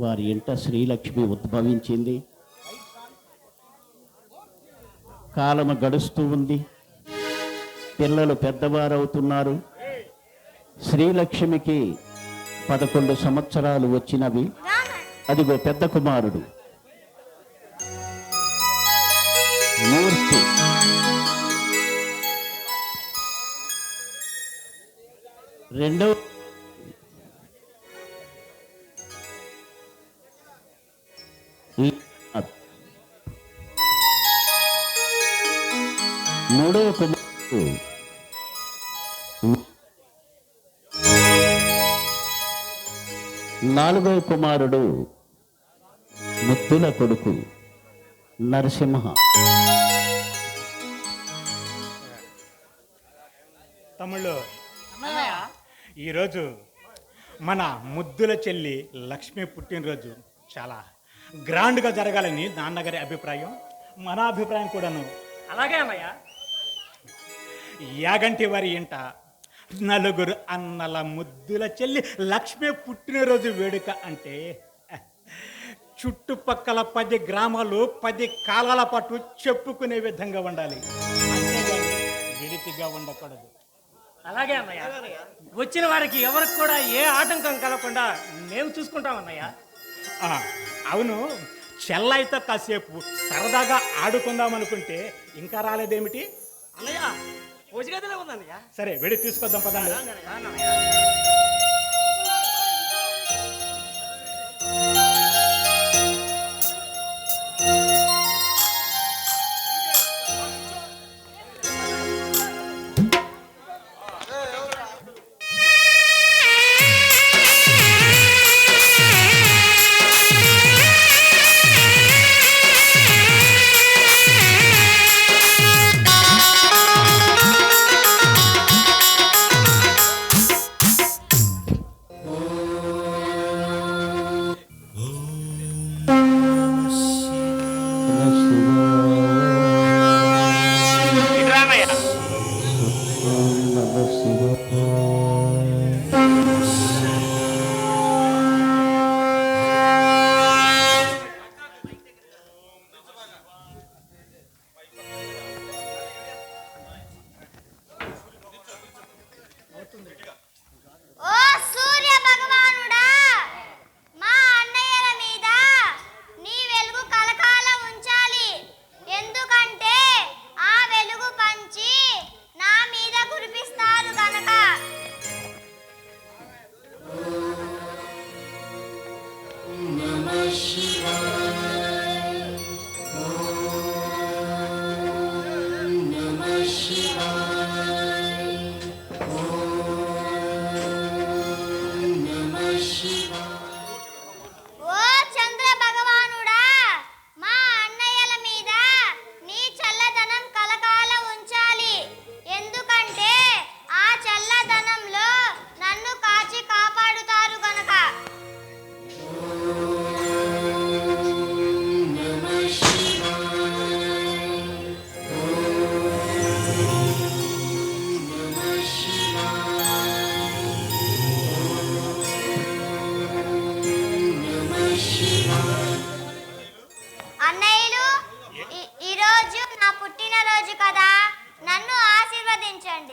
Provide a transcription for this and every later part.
వారి ఇంట శ్రీలక్ష్మి ఉద్భవించింది. కాలము గడుస్తూ ఉంది. పిల్లలు పెద్దవారవుతున్నారు. శ్రీలక్ష్మికి పదకొండు సంవత్సరాలు వచ్చినవి. అదిగో పెద్ద కుమారుడు. మూడవ కుమారుడు నాలుగవ కుమారుడు ముద్దుల కొడుకు నరసింహ. తమ్ముళ్ళు ఈరోజు మన ముద్దుల చెల్లి లక్ష్మి పుట్టినరోజు. చాలా గ్రాండ్గా జరగాలని నాన్నగారి అభిప్రాయం మన అభిప్రాయం కూడాను. అలాగే అన్నయ్య. యాగంటి వారి ఇంట నలుగురు అన్నల ముద్దుల చెల్లి లక్ష్మి పుట్టినరోజు వేడుక అంటే చుట్టుపక్కల పది గ్రామాలు పది కాలాల పాటు చెప్పుకునే విధంగా ఉండాలి. వెలితిగా ఉండకూడదు. అలాగే అన్నయ్య. వచ్చిన వారికి ఎవరికి కూడా ఏ ఆటంకం కలగకుండా మేము చూసుకుంటాం అన్నయ్య. అవును. చెల్లైతో కాసేపు సరదాగా ఆడుకుందాం అనుకుంటే ఇంకా రాలేదేమిటి? అన్నయ్య పూజ గదిలో ఉందన్నయ్య సరే వెడి తీసుకొద్దాం పదండి.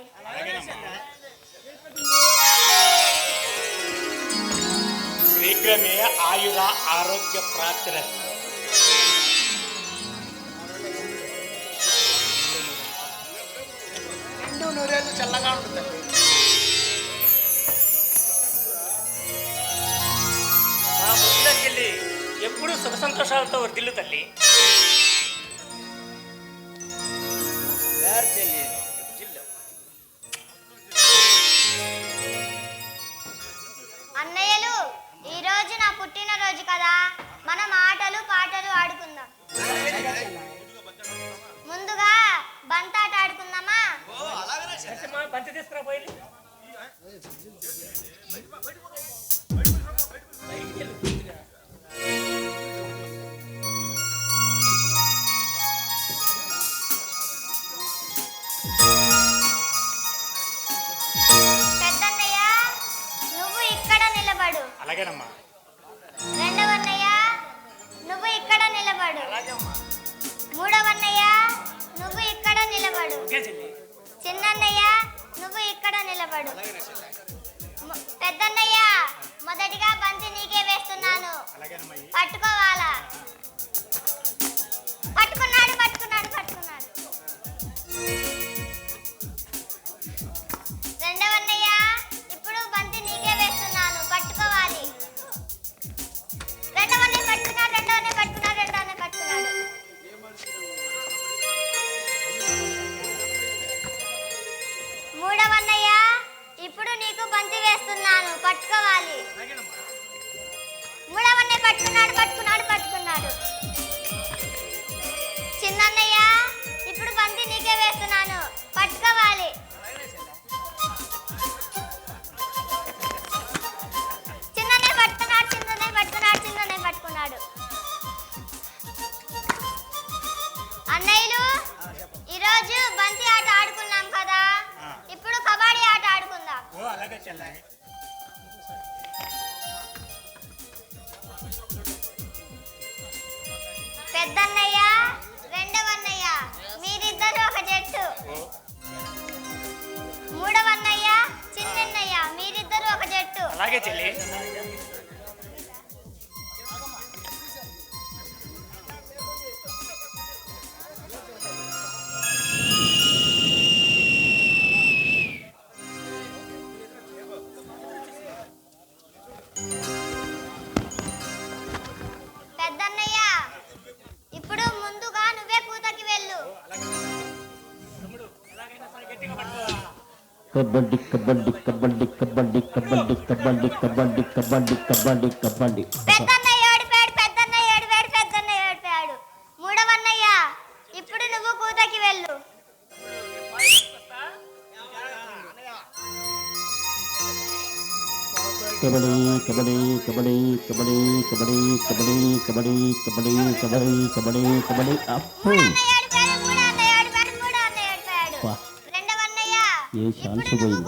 ఆశీర్వదించండి శీఘ్రమే ఆయుర ఆరోగ్య ప్రాప్తిరస్తు నిండు నూరేళ్ళు చల్లగా ఉంటుంది మా ముద్దులకెళ్ళి ఎప్పుడూ సుఖ సంతోషాలతో వర్దిల్లు తల్లి అన్నయ్యలు తీసుకురా పోయి. అలాగేనమ్మా. రెండవన్నయ్య నువ్వు ఇక్కడ నిలబడు. మూడవన్నయ్య నువ్వు ఇక్కడ నిలబడు. చిన్నన్నయ్య ఎక్కడ నిలబడు. పెద్దన్నయ్య మొదటిగా బంతి నీకే వేస్తున్నాను. పట్టుకోవాలా? అలాగే చెల్లి కబడ్డీ కబడ్డీ కబడ్డీ కబడ్డీ కబడ్డీ కబడ్డీ కబడ్డీ కబడ్డీ కబడ్డీ కబడ్డీ పెద్దన్నయ్య ఏడిపాడు పెద్దన్నయ్య ఏడిపాడు పెద్దన్నయ్య ఏడిపాడు మూడవన్నయ్య ఇప్పుడు నువ్వు కూతకి వెళ్ళు కబడ్డీ కబడ్డీ కబడ్డీ కబడ్డీ కబడ్డీ కబడ్డీ కబడ్డీ కబడ్డీ కబడ్డీ కబడ్డీ కబడ్డీ అప్పు ఏ ఛాన్స్ వెళ్ళు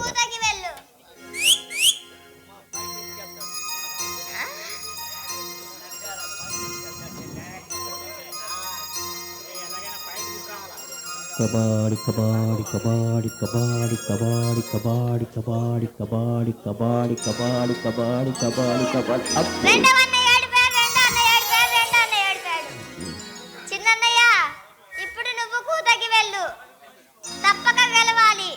కబాడి కబాడి కబాడి కబాడి కబాడి కబాడి కబాడి కబాడి కబాడి కబాడి కబాడి కబాడి కబాడి చిన్నన్నయ్య ఇప్పుడు నువ్వు కూతకి వెళ్ళు తప్పక గెలవాలి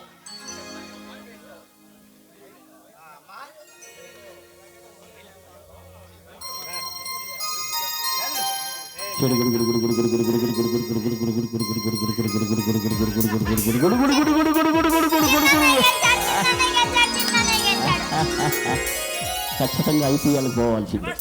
ఖచ్చితంగా ఐపీఎల్ పోవాల్సిందే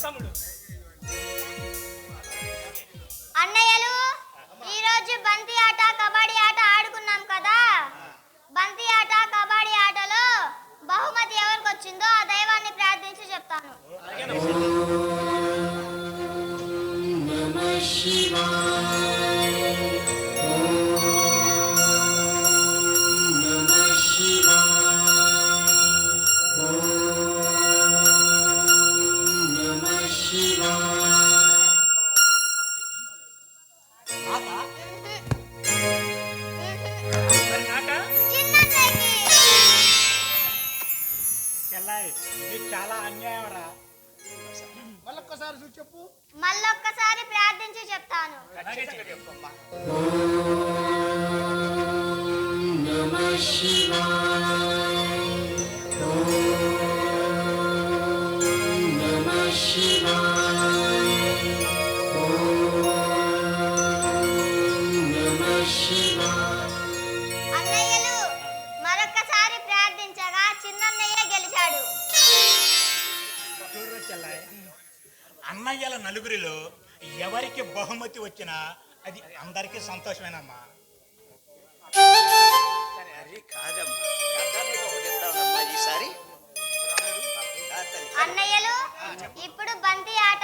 చాలా అన్యాయం రా మళ్ళొక్కసారి చూసి చెప్పు. మళ్ళొక్కసారి ప్రార్థించి చెప్తాను. చెల్లి వచ్చినా అది అందరికీ సంతోషమేనమ్మా. అన్నయ్యలు ఇప్పుడు బంతి ఆట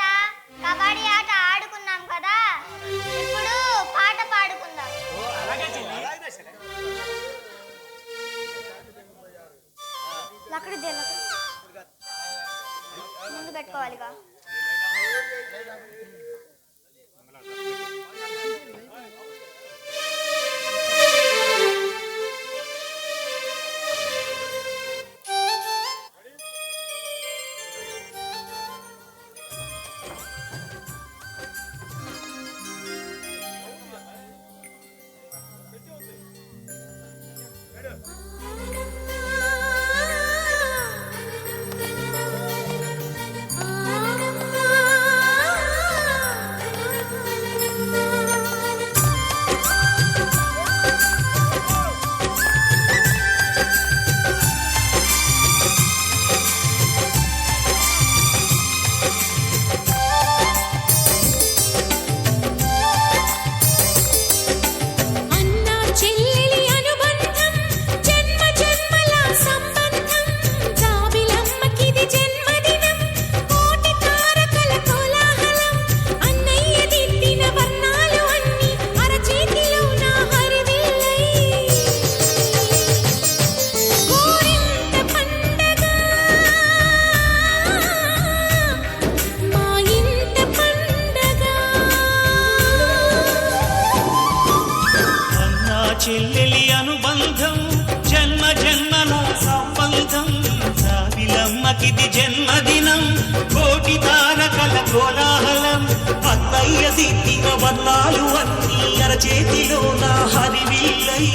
అత్తయ్య దిద్దిన అన్నీ అరచేతిలో నా హరివిల్లై.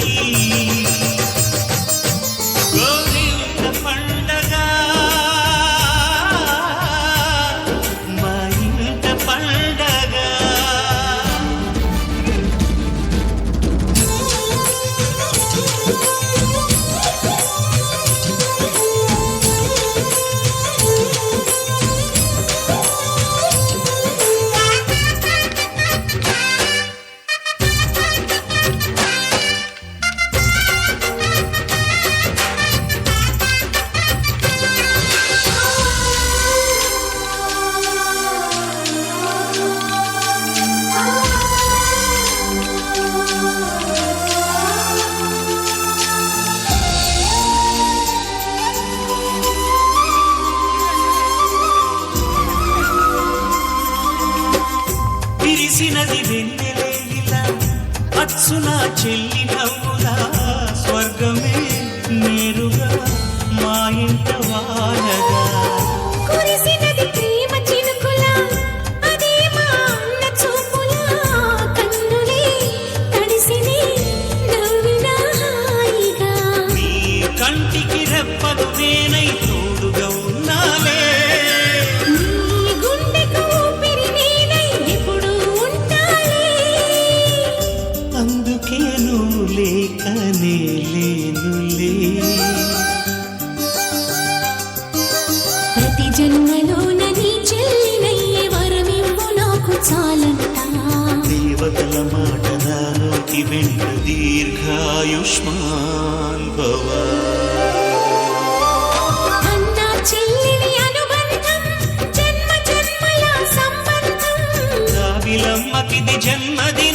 ప్రతి జన్మలోన నీ చెల్లినయ్యే వరమివ్వు నాకు చాలంటా. దేవతల మాట నాలోకి వెంట దీర్ఘాయుష్మాన్ భవ. అన్న చెల్లిని అనుబంధం జన్మ జన్మల సంబంధం. రావిలమ్మకిది జన్మదినం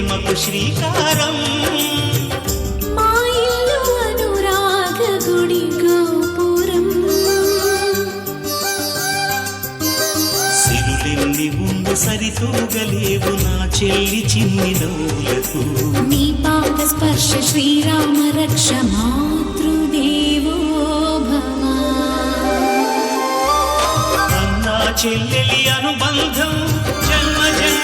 ప్రేమకు శ్రీకారం. మా ఇల్లు అనురాగ గుడి గోపురం. సిరులెన్ని ఉండు సరితూగలేవు నా చెల్లి చిన్ని నవ్వులకు. నీ పాద స్పర్శ శ్రీరామ రక్ష మాతృదేవో భవ. అన్నా చెల్లెలి అనుబంధం జన్మ జన్మ